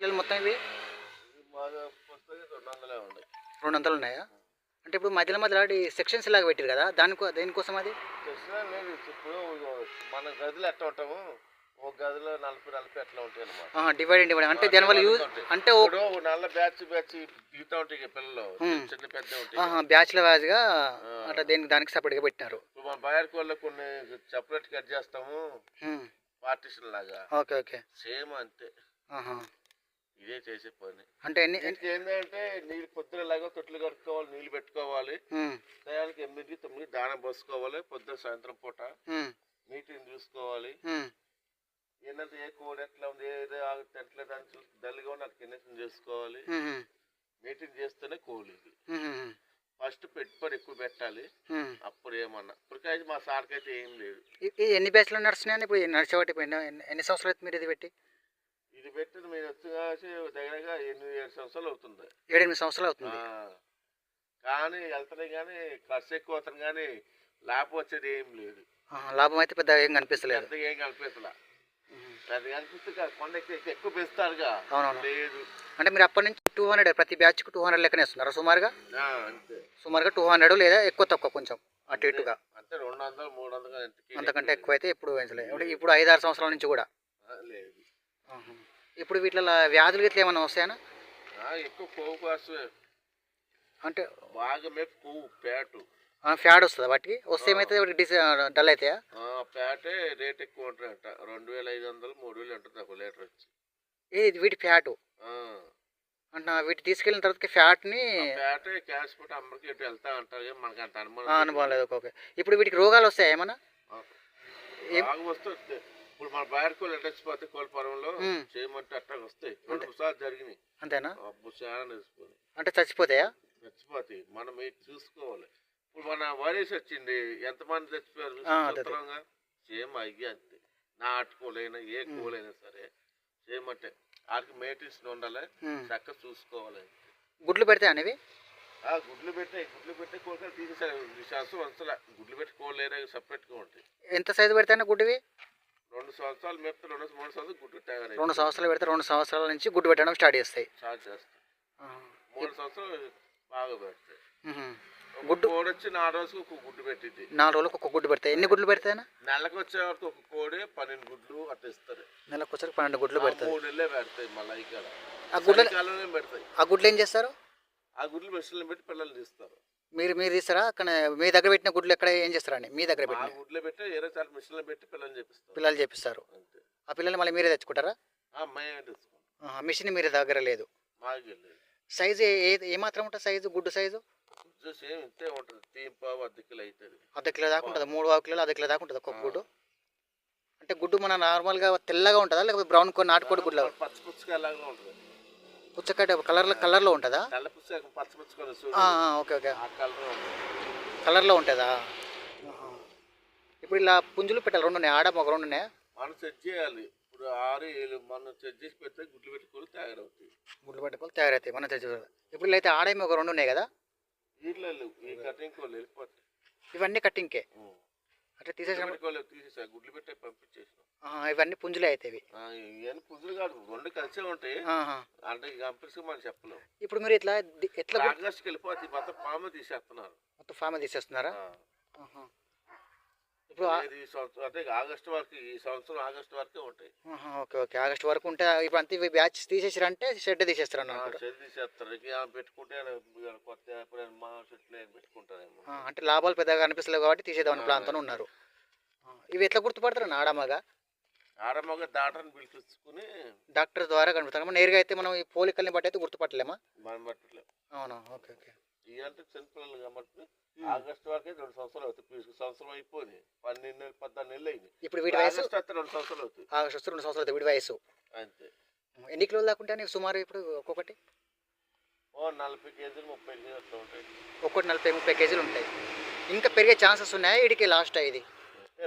మొత్తం ఇవి? రెండు వందలే ఉన్నాయి? అంటే ఇప్పుడు మధ్యలో మధ్యలో ఆడి సెక్షన్స్ లాగా పెట్టారు కదా దానికో దేనికోసం అది? ఇప్పుడు మన గదిలో ఎట్లా ఉంటాము ఒక గదిలో నలభై నలభై ఎట్లా ఉంటాయి అనమాట డివైడ్ డివైడ్ అంటే దానివల్ల యూజ్ అంటే నల్ల బ్యాచ్ బ్యాచ్ దిగుతా ఉంటాయి పిల్లలు. చిన్న పెద్ద ఉంటాయి. బ్యాచ్ల వాజ్గా అట్లా దేనికి దానికి సపరేట్గా పెట్టినారు. మన బయటకు వాళ్ళ కొన్ని సెపరేట్ కట్ చేస్తాము. పార్టీషన్ లాగా. Okay okay. సేమ్ అంతే. ఆహా. ఇదే చేసే పని. అంటే ఎన్ని దీనికి ఏంటంటే నీళ్ళు పొద్దున లాగా తొట్లు కడుక్కోవాలి నీళ్ళు పెట్టుకోవాలి. టయానికి ఎనిమిది తొమ్మిది దానం పోసుకోవాలి పొద్దున సాయంత్రం పూట మీటింగ్ చూసుకోవాలి. ఏంటంటే ఏ కోడ్ ఎట్లా ఉంది ఏదో తింటలేదు అని చూసి డల్గా ఉన్న కిందకి చేసుకోవాలి. మీటింగ్ చేస్తేనే ఇది. ఉమ్, ఫస్ట్ పెట్టుబడి ఎక్కువ పెట్టాలి. అప్పుడు ఏమన్నా. ఇప్పటికైతే మా సార్కైతే ఏం లేదు. ఎన్ని బ్యాచ్లు నడుస్తున్నాయని ఇప్పుడు నడిచేవాటి ఎన్ని సంవత్సరాలు మీరు ఇది పెట్టి? ఇది పెట్టిన మీరు వచ్చి దగ్గరగా ఎనిమిది ఏడు సంవత్సరాలు అవుతుంది. ఏడెనిమిది సంవత్సరాలు అవుతుంది. కానీ వెళ్తున్నాయి కానీ ఖర్చు ఎక్కువ అవుతుంది కానీ లాభం వచ్చేది ఏం లేదు. లాభం అయితే పెద్ద ఏం కనిపిస్తలేదు. పెద్దగా ఏం కనిపిస్తలా. పెద్దగా కనిపిస్తే కొండ ఎక్కి ఎక్కువ పెంచుతారుగా. అవునవును. లేదు. అంటే మీరు అప్పటి నుంచి టూ హండ్రెడ్ ప్రతి బ్యాచ్కి టూ హండ్రెడ్ లెక్కనే ఇస్తున్నారు సుమారుగా? అంతే. సుమారుగా టూ హండ్రెడ్ లేదా ఎక్కువ తక్కువ కొంచెం అటు ఇటుగా? అంతే రెండు వందలు మూడు వందలు అంతకంటే ఎక్కువ. అయితే ఇప్పుడు అంటే ఇప్పుడు ఐదు ఆరు సంవత్సరాల నుంచి కూడా? లేదు. ఇప్పుడు వీటిలో వ్యాధులు గిట్ల ఏమైనా వస్తాయనా? ఎక్కువ కొవ్వు కాసు అంటే బాగా మేపు కొవ్వు పేటు ఫ్యాడ్ వస్తుందా వాటికి? వస్తే ఏమైతే వాటికి డిస్ డల్ అవుతాయా ఆ, పేటే రేట్ ఎక్కువ ఉంటుందంట రెండు వేల ఐదు వందలు మూడు వేలు ఉంటుంది ఒక లీటర్ వచ్చి. ఇది వీటి ఫ్యాటు. అంటే వీటి తీసుకెళ్ళిన తర్వాత ఫ్యాట్ని పేటే క్యాష్ పెట్టి అమ్మకి ఇటు వెళ్తా అంటారు మనకు అంత అనుమానం అనుభవం లేదు. ఓకే ఇప్పుడు వీటికి రోగాలు వస్తాయా ఏమన్నా? వస్తుంది ఇప్పుడు మన బయట కోళ్ళు ఎట్టచ్చిపోతే ఉమ్. చేయమంటే అట్టా వస్తాయి. రెండు సార్లు జరిగినాయి. అంతేనా? అబ్బు చాలా నేర్చుకోని అంటే చచ్చిపోతాయా? చచ్చిపోతాయి. మనం ఇది చూసుకోవాలి. ఇప్పుడు మన వైరస్ వచ్చింది. ఎంతమంది చచ్చిపోయారు. చూస్తున్నాంగా సేమ్ అయ్యి అంతే. నాటుకోలైనా ఏ కోలైనా సరే సేమ్ అంటే వాటికి మేటిస్ ఉండాలి. ఉమ్. చక్కగా చూసుకోవాలి. గుడ్లు పెడతాయి అనేవి? ఆ గుడ్లు పెట్టే గుడ్లు పెట్టే కోళ్ళు తీసేసారు సంవత్సరం వంచల గుడ్లు పెట్టి కోళ్ళు లేరా సపరేట్గా ఉంటాయి. ఎంత సైజు పెడతాయన్నా గుడ్డివి? రెండు సంవత్సరాలు మేపితే రెండు మూడు సంవత్సరాలు గుడ్డు తయారై రెండు సంవత్సరాలు పెడితే రెండు సంవత్సరాల నుంచి గుడ్డు పెట్టడం స్టార్ట్ చేస్తాయి. స్టార్ట్ చేస్తాయి. మూడు సంవత్సరాలు బాగా పెడతాయి. గుడ్డు- కోడి వచ్చి నాలుగు రోజులకు ఒక గుడ్డు పెట్టింది నాలుగు రోజులకు ఒక గుడ్డు పెడతాయి. ఎన్ని గుడ్లు పెడతాయన్నా నెలకు వచ్చే వరకు ఒక కోడి పన్నెండు గుడ్లు అట్లా ఇస్తారు. నెలకు వచ్చరికి పన్నెండు గుడ్లు పెడతాయి మూడు నెలలే పెడతాయి మళ్ళీ ఇక్కడ ఆ గుడ్ల పెడతాయి. ఆ గుడ్లు ఏం చేస్తారు? ఆ గుడ్లు మెషిన్లో పెట్టి పిల్లలు తీస్తారు. మీరు మీరు తీస్తారా? అక్కడ మీ దగ్గర పెట్టిన గుడ్లు ఎక్కడ ఏం చేస్తారని మీ దగ్గర ఆ పెట్టిన? గుడ్లో పెట్టి వేరే చాలా మిషన్లో పెట్టి పిల్లలు చేపిస్తారు. పిల్లలు చేపిస్తారు. అంతే. ఆ పిల్లల్ని మళ్ళీ మీరే తెచ్చుకుంటారా? ఆ ఆహా, మిషన్ మీరే దగ్గర లేదు. మాకు వెళ్ళేది సైజు ఏ ఏ మాత్రం ఉంటుంది సైజు? గుడ్డు సైజు? గుడ్డు సేమ్ ఇంతే ఉంటుంది. తీంపావు అర్ధ కిలో అవుతుంది అర్ధ కిలో దాకా ఉంటుంది? మూడు ఆరు కిలోలు అర్ధ కిలో దాకా ఉంటుంది ఒక్కొక్క గుడ్డు? అంటే గుడ్డు మన నార్మల్గా తెల్లగా ఉంటుందా? లేకపోతే బ్రౌన్ కో నాటుకోడి గుడ్ల? పచ్చ పుచ్చకాయలాగా ఉంటుంది. పుచ్చకట్ట కలర్ కలర్లో ఉంటుందా? తెల్ల పుచ్చకాయ పచ్చ పుచ్చకాయ చూడు. ఆ, ఆ, ఓకే ఓకే. ఆ కలర్ కలర్లో ఉంటుందా? ఆహా. ఇప్పుడు ఇలా పుంజులు పెట్టాలి రెండు ఉన్నాయి. ఆడ మగ రెండు ఉన్నాయా? మనం సెట్ చేయాలి. ఇప్పుడు ఆరు ఏళ్ళు మనం సెట్ చేసి పెడితే గుడ్లు పెట్టుకొని తయారవుతాయి. గుడ్లు పెట్టుకొని తయారవుతాయి. మనం తెచ్చు ఇప్పుడు ఇలా అయితే ఆడ మగ రెండు ఉన్నాయి కదా? వీటిలో లేవు. ఈ కటింగ్ వెళ్ళిపోతాయి. ఇవన్నీ కట్టింగ్కే ఉం. అంటే తీసేసిన గుడ్లు పెట్టుకోలేదు తీసేసా? గుడ్లు పెట్టే పంపించేసినాం. ఆహా, ఇవన్నీ పుంజులే అయితే ఇవి. ఇవన్నీ పుంజులు కాదు రెండు కలిసే ఉంటాయి. అంటే కంపెనీస్ మనం చెప్పలేం. ఇప్పుడు మీరు ఇట్లా ఎట్లా ఆగస్ట్కి వెళ్ళిపోతాయి మొత్తం పాము తీసేస్తున్నారు. మొత్తం ఫామ్ తీసేస్తున్నారా. ఇప్పుడు ఆ- లేదు, ఈ సంవత్సరం? అంటే ఆగస్టు వరకు ఈ సంవత్సరం ఆగస్టు వరకే ఉంటాయి. Okay okay. ఆగస్ట్ వరకు ఉంటే ఇప్పుడు అంతా ఇవి బ్యాచ్ తీసేసారంటే షెడ్ తీసేస్తారు అన్నమాట తీసేస్తారు. ఇక పెట్టుకుంటే ఏమైనా కొత్త ఎప్పుడైనా మా చెట్లు ఏమైనా పెట్టుకుంటారేమో. అంటే లాభాలు పెద్దగా కనిపిస్తలేవు కాబట్టి తీసేద్దామని ప్లాన్తో ఉన్నారు. ఇవి ఎట్లా గుర్తుపడతారు ఆడమగా ఆడమగ దాటని పిలిపించుకుని డాక్టర్ ద్వారా కనిపిస్తారు. నేరుగా అయితే మనం ఈ పోలికల్ని బట్టి అయితే గుర్తుపట్టలేమా? మనం పట్టలేము అవునా? Okay okay. ఇవంటే చిన్నపిల్లలు కాబట్టి ఆగస్టు వరకే రెండు సంవత్సరాలు పీసుకు సంవత్సరం అయిపోయింది. పన్నెండు నెలలు పద్నాలుగు నెలలు అయింది. ఇప్పుడు వీటి వయసు? ఆగస్టు వస్తే రెండు సంవత్సరాలు అవుతాయి. ఆగస్ట్ వస్తే రెండు సంవత్సరాలు అవుతాయి వీటి వయసు. అంతే. ఎన్ని కిలోలు దాకా ఉంటాయి సుమారు ఇప్పుడు ఒక్కొక్కటి? ఓ నలభై కేజీలు ముప్పై కేజీలు అట్లా ఉంటాయి. ఒక్కొక్కటి నలభై ముప్పై కేజీలు ఉంటాయి. ఇంకా పెరిగే ఛాన్సెస్ ఉన్నాయా? వీడికి లాస్ట్ ఇది?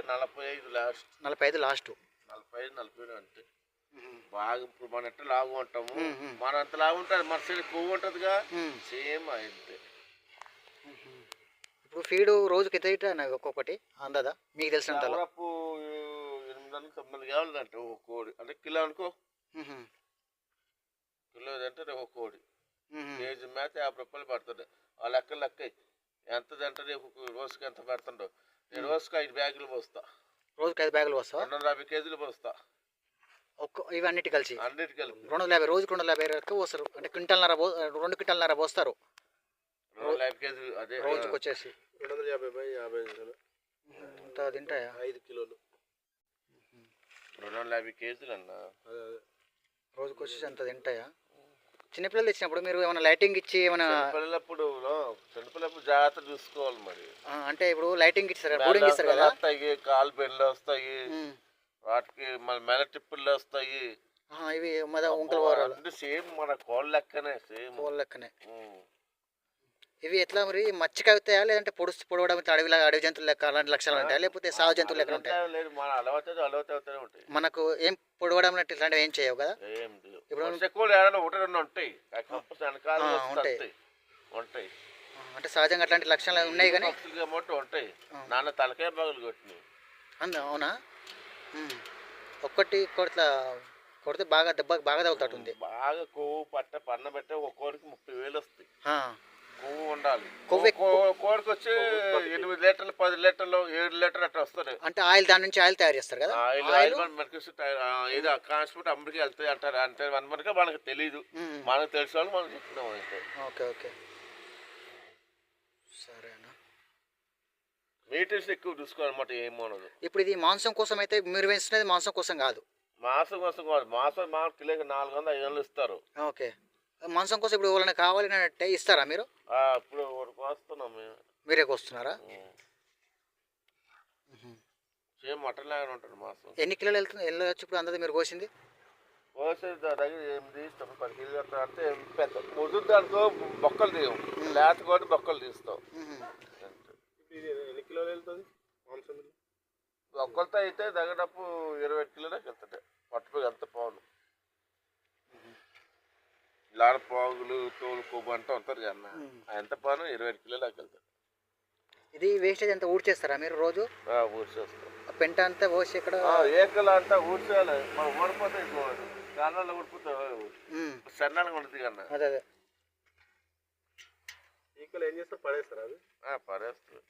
నలభై ఐదు లాస్ట్. నలభై ఐదు లాస్ట్. నలభై ఐదు నలభై ఏడు అంతే. బాగా ఇప్పుడు మన ఎట్లా లాగు ఉంటాము. మన అంత లాగు ఉంటుంది. మన సైడ్ కొవ్వు ఉంటుందిగా. సేమ్ అయితే ఇప్పుడు ఫీడు రోజుకి ఎంత నాకు ఒక్కొక్కటి? అందదా? మీకు తెలిసినంతలో? దాదాపు ఎనిమిది వందలు తొమ్మిది ఒక కోడి. అంటే కిలో అనుకో. కిలో అంటే రేపు ఒక కోడి. కేజీ మేత యాభై రూపాయలు పడుతుంది. ఆ లెక్క లెక్క. ఎంత అంటే రేపు రోజుకి ఎంత పెడుతుండో నేను రోజుకి ఐదు బ్యాగులు పోస్తా. రోజుకి ఐదు బ్యాగులు వస్తావా రెండు వందల యాభై కేజీలు పోస్తా. ఒక్క ఇవన్నిటి కలిసి? అన్నిటి కలిపి. రెండు వందల యాభై రోజుకి రెండు వందల యాభై వరకు పోస్తారు. అంటే క్వింటల్నర రెండు క్వింటల్నర పోస్తారు. రోజుకి వచ్చేసి రెండు వందల యాభై బై యాభై అంత తింటాయా? ఐదు కిలోలు. రెండు వందల యాభై కేజీలు అన్న రోజుకి వచ్చేసి అంత తింటాయా? చిన్నపిల్లలు తెచ్చినప్పుడు మీరు ఏమైనా లైటింగ్ ఇచ్చి ఏమైనా చిన్నపిల్లప్పుడు చిన్నపిల్లప్పుడు జాగ్రత్త చూసుకోవాలి మరి. ఆ, అంటే ఇప్పుడు లైటింగ్ ఇస్తారు కదా బోర్డింగ్ ఇస్తారు కదా? వస్తాయి కాలు బెండ్లు వస్తాయి. వాటికి మళ్ళీ మెల టిప్పులు వస్తాయి. ఇవి మద ఉంకల వారాలు. సేమ్ మన కోళ్ళ లెక్కనే సేమ్. కోళ్ళ లెక్కనే. ఇవి ఎట్లా మరి? మచ్చిక అవుతాయా? లేదంటే పొడుస్తు పొడవడం అడవిలా అడవి జంతువులు లెక్క అలాంటి లక్షణాలు ఉంటాయా? లేకపోతే సాగు జంతువులు లెక్క ఉంటాయి. మనకు ఏం పొడవడం లాంటి ఇట్లాంటివి ఏం చేయవు కదా. ఇప్పుడు- ఉంటాయి. ఉంటాయి. అంటే సహజంగా అట్లాంటి లక్షణాలు ఉన్నాయి కానీ? ఉంటాయి. నాన్న తలకాయ పగలు కొట్టినాయి అంద అవునా. ఒక్కటి కొట్ల కొడితే బాగా దెబ్బ బాగా తగులుతుంది బాగా కొవ్వు పట్ట పన్న పెట్టే ఒక కోడికి ముప్పై వేలు వస్తాయి. కొవ్వు ఉండాలి. కొవ్వు కోడికి వచ్చి ఎనిమిది లీటర్లు పది లీటర్లు ఏడు లీటర్లు అట్లా వస్తుంది. అంటే ఆయిల్ దాని నుంచి ఆయిల్ తయారు చేస్తారు కదా? Oil oil? మనకి ఇది కాన్స్పోర్ట్ అమ్మడికి వెళ్తాయి అంటారు. అంటే మనకి మనకి తెలియదు. మనకు తెలిసిన వాళ్ళు మనం చెప్తున్నాం ఓకే ఓకే. సరేనా. మీటర్స్ ఎక్కువ చూసుకోవాలన్నమాట ఏమోనదు ఇప్పుడు ఇది మాంసం కోసం అయితే మీరు పెంచుతున్నది మాంసం కోసం కాదు. మాసం కోసం కాదు. మాసం మా కిలోకి నాలుగు వందలు ఐదు వందలు ఇస్తారు. ఓకే. మాంసం కోసం ఇప్పుడు ఎవరైనా కావాలి అంటే ఇస్తారా మీరు? ఆ, ఇప్పుడు మేము. మీరే వస్తున్నారా సేమ్ మటన్ లాగానే ఉంటుంది మాసం. ఎన్ని కిలోలు వెళ్తుంది? వెళ్ళవచ్చు ఇప్పుడు అందది మీరు కోసింది? కోసేది దగ్గర ఎనిమిది పది కిలో అట్లా అంటే పెద్ద. ముదురు దానికో బొక్కలు తీయం. లేత కూడా బొక్కలు తీస్తాం. ఎన్ని కిలోలు వెళ్తుంది మాంసం? బొక్కలతో అయితే దగ్గరపు ఇరవై కిలోలకు వెళ్తాయి పట్టుపోయి ఎంత పావులు. లాడ తోలు కొవ్వు అంటూ ఉంటారు కదా ఎంత పాను? ఇరవై కిలోలకు వెళ్తాయి ఇది వేస్టేజ్ అంతా ఊడ్చేస్తారా మీరు రోజు? ఊడ్చేస్తాం. ఆ పెంట అంతా పోసి ఇక్కడ ఏకలు అంతా ఊడ్చేయాలి. మనం ఊడిపోతాయి కాళ్ళలో ఊడిపోతాయి సన్నాలుగా ఉంటుంది కన్నా అదే అదే. ఈకలు ఏం చేస్తారు? పడేస్తారు అది? పడేస్తుంది